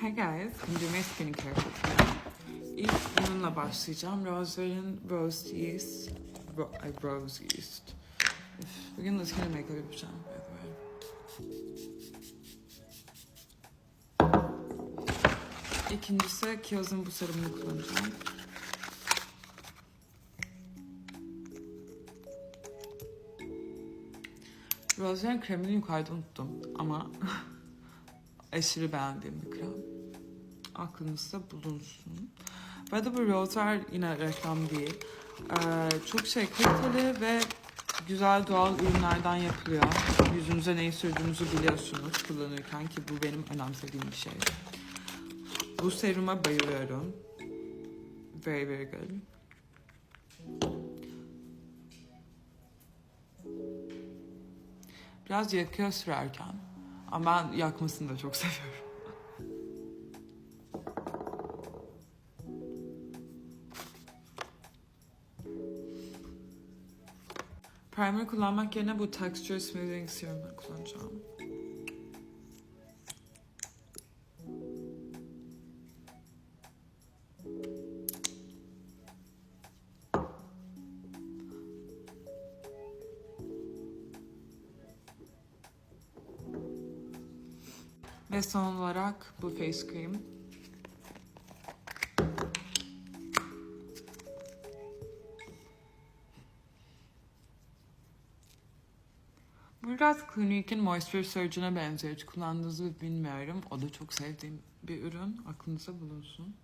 Hi guys, I'm doing my skincare. İlk bununla başlayacağım. Rose'lerin Rose Yeast. Ro ay, Rose Yeast. Üf, Bugün de skin makeup yapacağım. the way. İkincisi Kiehl's'ın bu serumunu kullanacağım. Rose'lerin kremini yukarıda unuttum ama aşırı beğendiğim bir krem. Aklınızda bulunsun. Bu arada bu Rose'ler yine reklam değil. Ee, çok şey kaliteli ve güzel doğal ürünlerden yapılıyor. Yüzünüze neyi sürdüğünüzü biliyorsunuz kullanırken ki bu benim önemsediğim bir şey. Bu seruma bayılıyorum. Very very good. Biraz yakıyor sürerken. Ama ben yakmasını da çok seviyorum. Primer kullanmak yerine bu Texture Smoothing Serum'u kullanacağım. Ve son olarak bu face cream. Biraz Clinique'in Moisture Surgeon'a benziyor. Hiç kullandığınızı bilmiyorum. O da çok sevdiğim bir ürün. Aklınıza bulunsun.